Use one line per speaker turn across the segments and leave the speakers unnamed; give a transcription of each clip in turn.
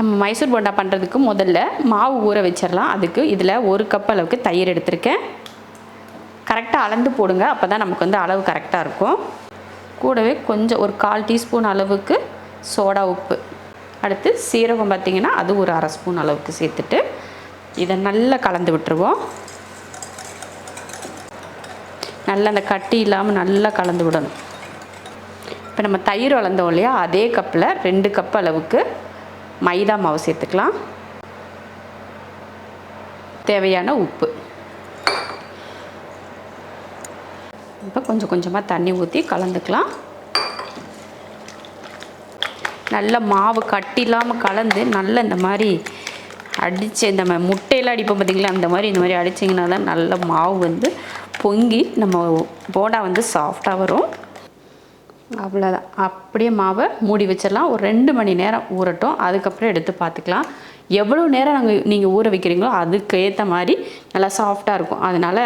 நம்ம மைசூர் போண்டா பண்ணுறதுக்கு முதல்ல மாவு ஊற வச்சிடலாம் அதுக்கு இதில் ஒரு கப் அளவுக்கு தயிர் எடுத்திருக்கேன். கரெக்டாக அளந்து போடுங்க. அப்போ தான் நமக்கு வந்து அளவு கரெக்டாக இருக்கும். கூடவே கொஞ்சம் ஒரு கால் டீஸ்பூன் அளவுக்கு சோடா உப்பு. அடுத்து சீரகம் பார்த்திங்கன்னா அது ஒரு அரை ஸ்பூன் அளவுக்கு சேர்த்துட்டு இதை நல்லா கலந்து விட்டுருவோம். நல்லா அந்த கட்டி இல்லாமல் நல்லா கலந்து விடணும். இப்போ நம்ம தயிர் வளர்ந்தோம் இல்லையா? அதே கப்பில் ரெண்டு கப் அளவுக்கு மைதா மாவு சேர்த்துக்கலாம். தேவையான உப்பு. இப்போ கொஞ்சம் கொஞ்சமாக தண்ணி ஊற்றி கலந்துக்கலாம். நல்ல மாவு கட்டி இல்லாமல் கலந்து நல்ல இந்த மாதிரி அடித்து இந்த மாதிரி முட்டையெல்லாம் அடிப்போம் பார்த்திங்களா அந்த மாதிரி இந்த மாதிரி அடிச்சிங்கன்னா தான் நல்ல மாவு வந்து பொங்கி நம்ம போண்டா வந்து சாஃப்டாக வரும். அவ்வளோதான் அப்படியே மாவை மூடி வச்சிடலாம். ஒரு ரெண்டு மணி நேரம் ஊறட்டும். அதுக்கப்புறம் எடுத்து பார்த்துக்கலாம். எவ்வளோ நேரம் நாங்கள் நீங்கள் ஊற வைக்கிறீங்களோ அதுக்கு ஏற்ற மாதிரி நல்லா சாஃப்டாக இருக்கும். அதனால்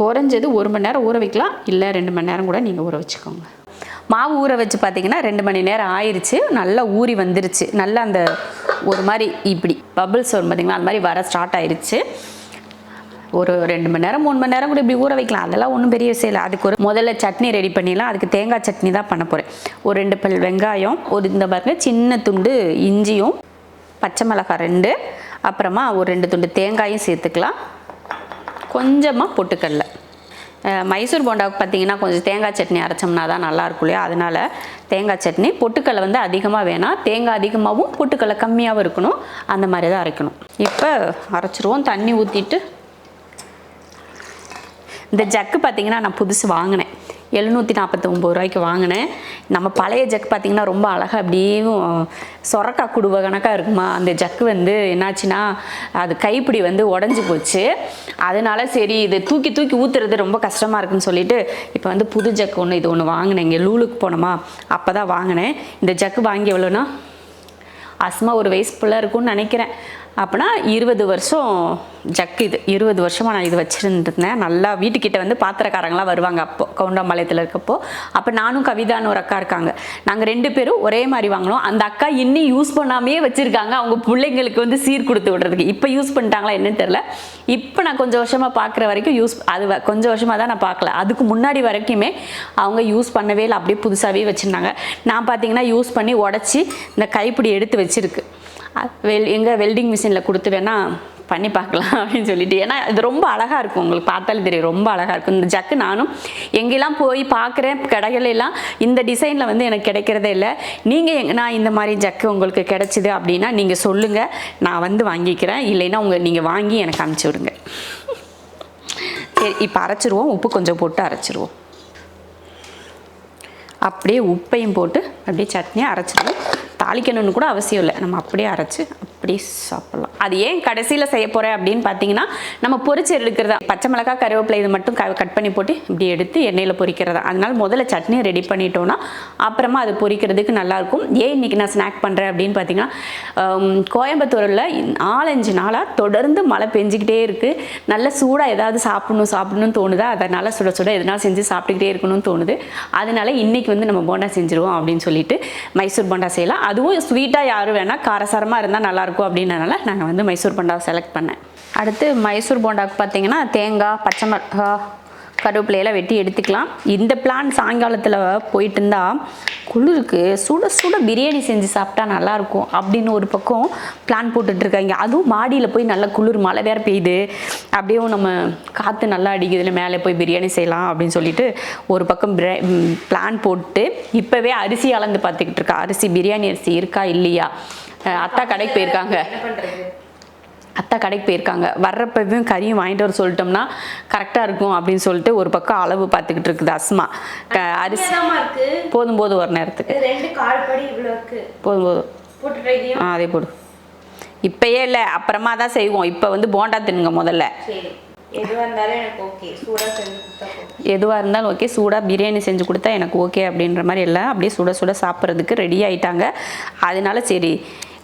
குறைஞ்சது ஒரு மணி நேரம் ஊற வைக்கலாம். இல்லை ரெண்டு மணி நேரம் கூட நீங்கள் ஊற வச்சுக்கோங்க. மாவு ஊற வச்சு பார்த்தீங்கன்னா ரெண்டு மணி நேரம் ஆயிடுச்சு நல்லா ஊறி வந்துருச்சு. நல்லா அந்த ஒரு மாதிரி இப்படி பபிள்ஸ் வரும் பார்த்தீங்களா? அந்த மாதிரி வர ஸ்டார்ட் ஆயிடுச்சு ஒரு ரெண்டு மணி நேரம் மூணு மணி நேரம் கூட இப்படி ஊற வைக்கலாம். அதெல்லாம் ஒன்றும் பெரிய விஷயம் இல்லை. அதுக்கு ஒரு முதல்ல சட்னி ரெடி பண்ணிடலாம். அதுக்கு தேங்காய் சட்னி தான் பண்ண போகிறேன் ஒரு ரெண்டு பல் வெங்காயம் ஒரு இந்த பாருங்க சின்ன துண்டு இஞ்சியும் பச்சை மிளகாய் ரெண்டு அப்புறமா ஒரு ரெண்டு துண்டு தேங்காயும் சேர்த்துக்கலாம். கொஞ்சமாக பொட்டுக்கடலை. மைசூர் போண்டாவுக்கு பார்த்தீங்கன்னா கொஞ்சம் தேங்காய் சட்னி அரைச்சோம்னா தான் நல்லா இருக்கும் இல்லையா? அதனால தேங்காய் சட்னி பொட்டுக்கடலை வந்து அதிகமாக வேணாம் தேங்காய் அதிகமாகவும் பொட்டுக்கடலை கம்மியாகவும் இருக்கணும். அந்த மாதிரி தான் அரைக்கணும். இப்போ அரைச்சிருவோம். தண்ணி ஊற்றிட்டு இந்த ஜக்கு பார்த்தீங்கன்னா நான் புதுசு வாங்கினேன். எழுநூற்றி நாற்பத்தொம்பது ரூபாய்க்கு வாங்கினேன். நம்ம பழைய ஜக்கு பார்த்திங்கன்னா ரொம்ப அழகாக அப்படியே சொரக்கா குடுவ கணக்காக இருக்குமா? அந்த ஜக்கு வந்து என்னாச்சுன்னா அது கைப்பிடி வந்து உடஞ்சி போச்சு. அதனால சரி இது தூக்கி தூக்கி ஊற்றுறது ரொம்ப கஷ்டமாக இருக்குன்னு சொல்லிட்டு இப்போ வந்து புது ஜக்கு ஒன்று இது ஒன்று வாங்கினேன். இங்கே லூலுக்கு போனோமா? அப்போ தான் வாங்கினேன். இந்த ஜக்கு வாங்கி எவ்வளோனா அஸ்மா ஒரு வயசு பிள்ளை இருக்கும்னு நினைக்கிறேன். அப்படின்னா இருபது வருஷம் ஜக்கு இது இருபது வருஷமாக நான் இது வச்சுருந்துருந்தேன். நல்லா வீட்டுக்கிட்ட வந்து பாத்திரக்காரங்களாம் வருவாங்க அப்போ கவுண்டாம்பாளையத்தில் இருக்கப்போ. அப்போ நானும் கவிதான்னு ஒரு அக்கா இருக்காங்க. நாங்கள் ரெண்டு பேரும் ஒரே மாதிரி வாங்கினோம். அந்த அக்கா இன்னும் யூஸ் பண்ணாமே வச்சுருக்காங்க. அவங்க பிள்ளைங்களுக்கு வந்து சீர் கொடுத்து விடுறதுக்கு. இப்போ யூஸ் பண்ணிட்டாங்களா என்னன்னு தெரில இப்போ நான் கொஞ்சம் வருஷமாக பார்க்குற வரைக்கும் யூஸ் அது வ- கொஞ்சம் வருஷமாக தான் நான் பார்க்கல அதுக்கு முன்னாடி வரைக்குமே அவங்க யூஸ் பண்ணவே இல்லை. அப்படியே புதுசாகவே வச்சுருந்தாங்க. நான் பார்த்தீங்கன்னா யூஸ் பண்ணி உடச்சி இந்த கைப்பிடி எடுத்து வச்சுருக்கு. வெல் எங்கே வெல்டிங் மிஷினில் கொடுத்து வேணா பண்ணி பார்க்கலாம் அப்படின்னு சொல்லிட்டு. ஏன்னா இது ரொம்ப அழகாக இருக்கும். உங்களுக்கு பார்த்தாலே தெரியும். ரொம்ப அழகாக இருக்கும். இந்த ஜக்கு நானும் எங்கெல்லாம் போய் பார்க்குறேன் கடைகளெல்லாம் இந்த டிசைனில் வந்து எனக்கு கிடைக்கிறதே இல்லை. நீங்கள் எங் நான் இந்த மாதிரி ஜக்கு உங்களுக்கு கிடைச்சிது அப்படின்னா நீங்கள் சொல்லுங்கள் நான் வந்து வாங்கிக்கிறேன். இல்லைன்னா உங்கள் நீங்கள் வாங்கி எனக்கு அனுப்பிச்சி விடுங்க. சரி இப்போ அரைச்சிருவோம். உப்பு கொஞ்சம் போட்டு அரைச்சிருவோம். அப்படியே உப்பையும் போட்டு அப்படியே சட்னியை அரைச்சிடணும். தாளிக்கணும்னு கூட அவசியம் இல்லை. நம்ம அப்படியே அரைச்சி அப்படி சாப்பிட்லாம். அது ஏன் கடைசியில் செய்ய போகிறேன் அப்படின்னு பார்த்தீங்கன்னா நம்ம பொறிச்சு எடுக்கிறதா? பச்சை மிளகாய் கருவேப்பிலை இது மட்டும் க கட் பண்ணி போட்டு இப்படி எடுத்து எண்ணெயில் பொரிக்கிறதா? அதனால் முதல்ல சட்னி ரெடி பண்ணிட்டோன்னா அப்புறமா அது பொரிக்கிறதுக்கு நல்லாயிருக்கும் ஏன் இன்றைக்கி நான் ஸ்நாக் பண்ணுறேன் அப்படின்னு பார்த்தீங்கன்னா கோயம்புத்தூரில் நாலஞ்சு நாளாக தொடர்ந்து மழை பெஞ்சிக்கிட்டே இருக்குது நல்ல சூடாக ஏதாவது சாப்பிடணும் சாப்பிடணும்னு தோணுதா? அதனால் சுட சுட எதனால் செஞ்சு சாப்பிட்டுக்கிட்டே இருக்கணும்னு தோணுது. அதனால இன்றைக்கி வந்து நம்ம போண்டா செஞ்சுருவோம் அப்படின்னு சொல்லிட்டு மைசூர் போண்டா செய்யலாம். அதுவும் ஸ்வீட்டாக யாரும் வேணால் காரசாரமாக இருந்தால் நல்லாயிருக்கும் அப்படின்றனால நாங்கள் வந்து மைசூர் போண்டாவை செலக்ட் பண்ணேன். அடுத்து மைசூர் போண்டாவுக்கு பார்த்தீங்கன்னா தேங்காய் பச்சை மிளகாய் கருவேப்பிலையெல்லாம் வெட்டி எடுத்துக்கலாம். இந்த பிளான் சாயங்காலத்தில் போயிட்டு இருந்தா குளிருக்கு சுட சுட பிரியாணி செஞ்சு சாப்பிட்டா நல்லாயிருக்கும் அப்படின்னு ஒரு பக்கம் பிளான் போட்டுட்ருக்காங்க அதுவும் மாடியில் போய் நல்லா குளிர் மழை வேற பெய்யுது. அப்படியே நம்ம காற்று நல்லா அடிக்குதுல மேலே போய் பிரியாணி செய்யலாம் அப்படின்னு சொல்லிட்டு ஒரு பக்கம் பிளான் போட்டு இப்போவே அரிசி அளந்து பார்த்துக்கிட்டு இருக்கா. அரிசி பிரியாணி அரிசி இருக்கா இல்லையா? அத்தா கடைக்கு போயிருக்காங்க. அத்தா கடைக்கு போயிருக்காங்க. வர்றப்பவும் கறியும் வாங்கிட்டு வர சொல்லிட்டோம்னா கரெக்டாக இருக்கும் அப்படின்னு சொல்லிட்டு ஒரு பக்கம் அளவு பார்த்துக்கிட்டு இருக்குது அஸ்மா. அரிசி போதும் போதும் ஒரு நேரத்துக்கு. போதும் போதும் ஆ அதே போடு. இப்பயே இல்லை அப்புறமா தான் செய்வோம். இப்போ வந்து போண்டா தின்னுங்க முதல்ல.
எதுவாக இருந்தாலும் ஓகே. சூடாக
பிரியாணி செஞ்சு கொடுத்தா எனக்கு ஓகே அப்படின்ற மாதிரி எல்லாம் அப்படியே சுட சுட சாப்பிட்றதுக்கு ரெடி ஆயிட்டாங்க. அதனால சரி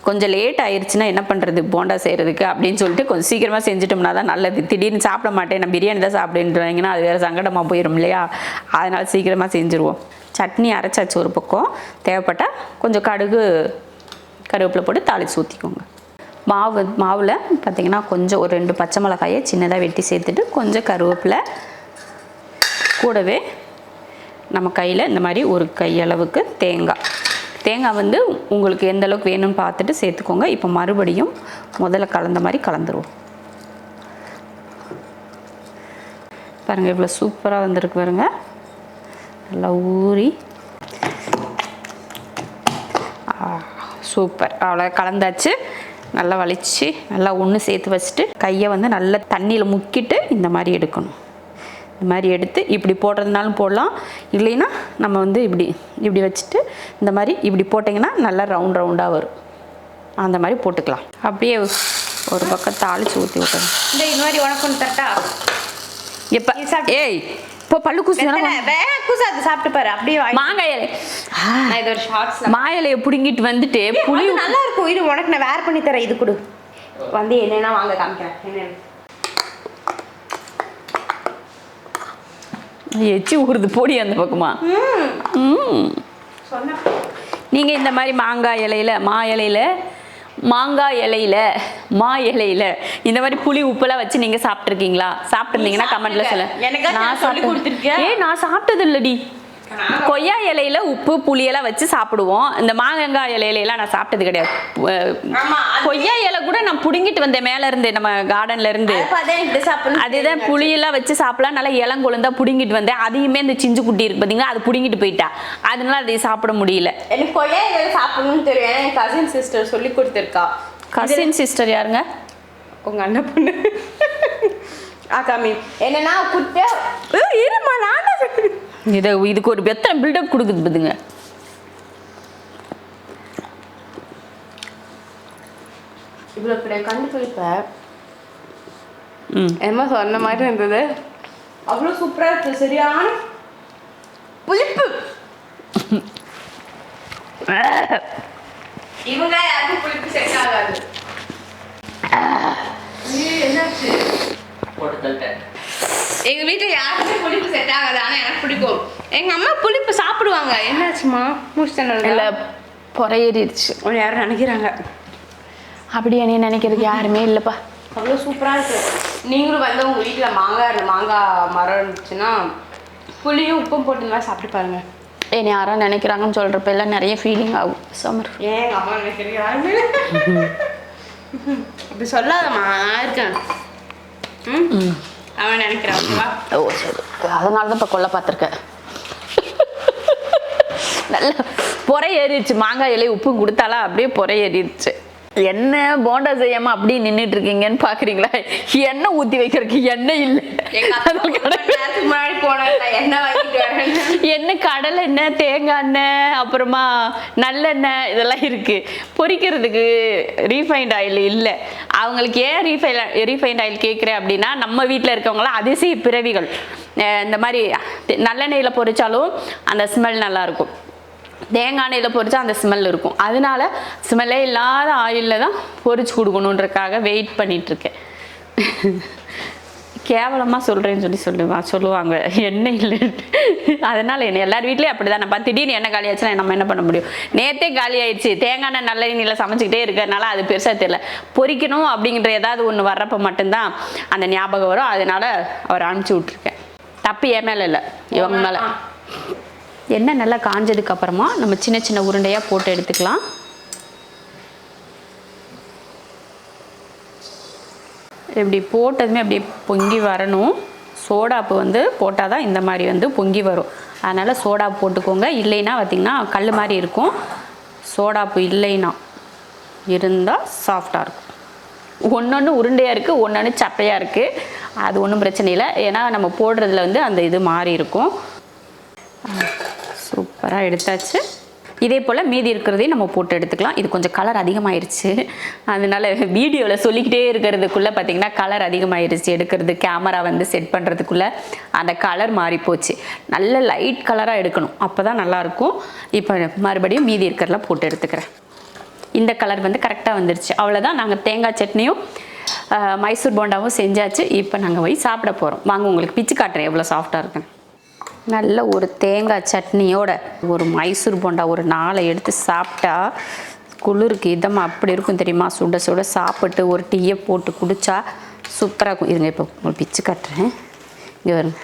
கொஞ்சம் லேட் ஆயிடுச்சுன்னா என்ன பண்ணுறது போண்டா செய்கிறதுக்கு அப்படின்னு சொல்லிட்டு கொஞ்சம் சீக்கிரமாக செஞ்சுட்டோம்னா தான் நல்லது. திடீர்னு சாப்பிட மாட்டேன் நான் பிரியாணி தான் சாப்பிடுன்றீங்கன்னா அது வேறு சங்கடமாக போயிடும் இல்லையா? அதனால் சீக்கிரமாக செஞ்சுருவோம். சட்னி அரைச்சாச்சு ஒரு பக்கம். தேவைப்பட்டால் கொஞ்சம் கடுகு கருவேப்பிலை போட்டு தாளித்து ஊற்றிக்கோங்க மாவு மாவில் பார்த்திங்கன்னா கொஞ்சம் ஒரு ரெண்டு பச்சை மிளகாயை சின்னதாக வெட்டி சேர்த்துட்டு கொஞ்சம் கருவேப்பிலை கூடவே நம்ம கையில் இந்த மாதிரி ஒரு கையளவுக்கு தேங்காய். தேங்காய் வந்து உங்களுக்கு எந்த அளவுக்கு வேணும்னு பார்த்துட்டு சேர்த்துக்கோங்க. இப்போ மறுபடியும் முதல்ல கலந்த மாதிரி கலந்துருவோம். பாருங்கள் இவ்வளோ சூப்பராக வந்திருக்கு பாருங்க. நல்லா ஊறி. சூப்பர். அவ்வளோ கலந்தாச்சு. நல்லா வலிச்சு. நல்லா ஒன்று சேர்த்து வச்சுட்டு கையை வந்து நல்லா தண்ணியில் முக்கிட்டு இந்த மாதிரி எடுக்கணும். இந்த மாதிரி எடுத்து இப்படி போடுறதுனாலும் போடலாம். இல்லைன்னா நம்ம வந்து இப்படி இப்படி வச்சுட்டு இந்த மாதிரி இப்படி போட்டிங்கன்னா நல்லா ரவுண்ட் ரவுண்டாக வரும். அந்த மாதிரி போட்டுக்கலாம். அப்படியே ஒரு பக்கம் தாளித்து ஊற்றி விட்டணும்
இந்த இது மாதிரி உனக்கு தட்டா
எப்போ? ஏய் இப்போ பல்லு
கூசாது சாப்பிட்டு பாரு. அப்படியே வாங்கி.
மாங்காய் இலை.
நான் இது ஒரு ஷார்ட்ஸ்ல
மாயிலையை பிடுங்கிட்டு வந்துட்டு புளி
புளி நல்லா இருக்கும். இது உனக்கு நான் வேர் பண்ணி தரேன். இது கொடு. வந்து என்னென்ன வாங்க காமிக்கிறேன். என்னென்ன?
எச்சி ஊறுது போடி அந்த பக்கமா. நீங்கள் இந்த மாதிரி மாங்காய் இலையில மா இலையில மாங்காய் இலையில மா இலையில இந்த மாதிரி புளி உப்பெல்லாம் வச்சு நீங்கள் சாப்பிட்ருக்கீங்களா சாப்பிட்ருந்தீங்கன்னா கமெண்ட்ல சொல்ல
நான். கொடுத்திருக்கியா?
ஏய் நான் சாப்பிட்டது இல்லடி கொய்யா இலையில உப்பு புளியெல்லாம் வச்சு சாப்பிடுவோம். இந்த மாங்காய் இலையில எல்லாம் நான் சாப்பிட்டது கிடையாது. கொய்யா இலை கூட நான் புடுங்கிட்டு வந்தேன் மேல இருந்து நம்ம கார்டன்ல இருந்து. அதுதான் புளியெல்லாம் வச்சு சாப்பிடலாம். நல்லா இளங்கொழுந்தா புடுங்கிட்டு வந்தேன். அதையுமே இந்த சிஞ்சு குட்டி இருக்கு பார்த்தீங்களா அது புடுங்கிட்டு போயிட்டா. அதனால அதை சாப்பிட முடியல.
எனக்கு கொய்யா இலை சாப்பிடணும்னு தெரியும். என் கசின் சிஸ்டர் சொல்லி கொடுத்துருக்கா.
கசின் சிஸ்டர் யாருங்க?
உங்க அண்ணன் பொண்ணு. ஆக்கா மீன் என்னன்னா குட்ட இருமா நான்.
இதை இதுக்கு ஒரு எத்தனை பில்டப் கொடுக்குது பாத்துங்க.
இவ்வளோ பெரிய கண்டு குளிப்ப
ம்.
என்னமோ சொன்ன மாதிரி இருந்தது. அவ்வளோ சூப்பராக இருக்கு சரியான புளிப்பு. இவங்க யாருக்கும் புளிப்பு செட் ஆகாது. என்னாச்சு? எங்க வீட்டுல யாருக்குமே புளிப்பு செட் ஆகாது. ஆனா எனக்கு பிடிக்கும் எங்க அம்மா புளிப்பு சாப்பிடுவாங்க. என்னாச்சுமா முடிச்சிட்டேன்
இல்லை பொறையேறிடுச்சு.
யாரும் நினைக்கிறாங்க.
அப்படி நீ நினைக்கிறதுக்கு யாருமே இல்லைப்பா.
அவ்வளோ சூப்பராக இருக்கு. நீங்களும் வந்து உங்க வீட்டில் மாங்காய் மாங்காய் மரம் இருந்துச்சுன்னா புளியும் உப்பும் போட்டு நல்லா சாப்பிட்டு பாருங்க.
என்னை யாரும் நினைக்கிறாங்கன்னு சொல்கிறப்ப எல்லாம் நிறைய ஃபீலிங் ஆகும். சம்மர்
ஏன் எங்கள் அம்மா நினைக்கிறீங்க? இப்படி சொல்லாதம்மா. நான் இருக்கேன் ம். அவன் நினைக்கிறான்
ஓ சரி. அதனால தான் இப்போ கொல்ல பார்த்துருக்கேன். நல்ல பொறை ஏறிடுச்சு. மாங்காய் இலை உப்பு கொடுத்தாலாம் அப்படியே பொறை ஏறிடுச்சு. என்ன போண்டா செய்யாம அப்படியே நின்றுட்டு இருக்கீங்கன்னு பாக்குறீங்களா? எண்ணெய் ஊத்தி வைக்கிறதுக்கு எண்ணெய் இல்லை. எண்ணெய் கடலை எண்ணெய் தேங்காய் எண்ணெய் அப்புறமா நல்லெண்ணெய் இதெல்லாம் இருக்கு. பொரிக்கிறதுக்கு ரீஃபைண்ட் ஆயில் இல்லை. அவங்களுக்கு ஏன் ரீஃபைன் ரீஃபைண்ட் ஆயில் கேட்குறேன் அப்படின்னா நம்ம வீட்டில் இருக்கவங்களாம் அதிசய பிறவிகள். இந்த மாதிரி நல்லெண்ணெயில் பொரிச்சாலும் அந்த ஸ்மெல் நல்லா இருக்கும். தேங்காய் எண்ணெயில் பொரிச்சா அந்த ஸ்மெல் இருக்கும். அதனால ஸ்மெல்லே இல்லாத ஆயிலில் தான் பொறிச்சு கொடுக்கணுன்றக்காக வெயிட் பண்ணிகிட்ருக்கேன் கேவலமாக சொல்கிறேன்னு சொல்லி சொல்லுவா சொல்லுவாங்க. எண்ணெய் இல்லை. அதனால் என்ன எல்லார் வீட்லேயும் அப்படி தான் நம்ம திடீர்னு எண்ணெய் காலி ஆச்சுன்னா நம்ம என்ன பண்ண முடியும்? நேற்றே காலி ஆயிடுச்சு. தேங்காய் எண்ணெய் நல்ல எண்ணெயில் சமைச்சிக்கிட்டே இருக்கிறதுனால அது பெருசாக தெரியல. பொறிக்கணும் அப்படிங்கிற ஏதாவது ஒன்று வர்றப்போ மட்டும்தான் அந்த ஞாபகம் வரும். அதனால் அவர் அனுப்பிச்சி விட்ருக்கேன் தப்பு என் மேலே இல்லை. இவங்க மேலே. எண்ணெய் நல்லா காஞ்சதுக்கு அப்புறமா நம்ம சின்ன சின்ன உருண்டையாக போட்டு எடுத்துக்கலாம். இப்படி போட்டதுமே அப்படியே பொங்கி வரணும். சோடாப்பு வந்து போட்டால் தான் இந்த மாதிரி வந்து பொங்கி வரும். அதனால் சோடா போட்டுக்கோங்க. இல்லைன்னா பார்த்திங்கன்னா கல் மாதிரி இருக்கும். சோடாப்பு இல்லைன்னா இருந்தால் சாஃப்டாக இருக்கும். ஒன்று ஒன்று உருண்டையாக இருக்குது ஒன்று ஒன்று சப்பையாக இருக்குது அது ஒன்றும் பிரச்சனை இல்லை. ஏன்னா நம்ம போடுறதுல வந்து அந்த இது மாறி இருக்கும். சூப்பராக எடுத்தாச்சு. இதே போல் மீதி இருக்கிறதையும் நம்ம போட்டு எடுத்துக்கலாம். இது கொஞ்சம் கலர் அதிகமாயிருச்சு. அதனால வீடியோவில் சொல்லிக்கிட்டே இருக்கிறதுக்குள்ளே பார்த்தீங்கன்னா கலர் அதிகமாயிருச்சு. எடுக்கிறது கேமரா வந்து செட் பண்ணுறதுக்குள்ளே அந்த கலர் மாறி போச்சு நல்ல லைட் கலராக எடுக்கணும். அப்போ தான் நல்லாயிருக்கும். இப்போ மறுபடியும் மீதி இருக்கிறதெல்லாம் போட்டு எடுத்துக்கிறேன். இந்த கலர் வந்து கரெக்டாக வந்துருச்சு. அவ்வளோதான் நாங்கள் தேங்காய் சட்னியும் மைசூர் போண்டாவும் செஞ்சாச்சு. இப்போ நாங்கள் போய் சாப்பிட போகிறோம் வாங்க உங்களுக்கு பிச்சு காட்டுறேன் எவ்வளோ சாஃப்டாக இருக்குன்னு. நல்ல ஒரு தேங்காய் சட்னியோட ஒரு மைசூர் போண்டா ஒரு நாளை எடுத்து சாப்பிட்டா குளிருக்கு இதமாக அப்படி இருக்கும் தெரியுமா? சுட சுட சாப்பிட்டு ஒரு டீயை போட்டு குடித்தா சூப்பராக இருக்கும். இருங்க இப்போ உங்களுக்கு பிச்சு கட்டுறேன். இங்கே வருங்க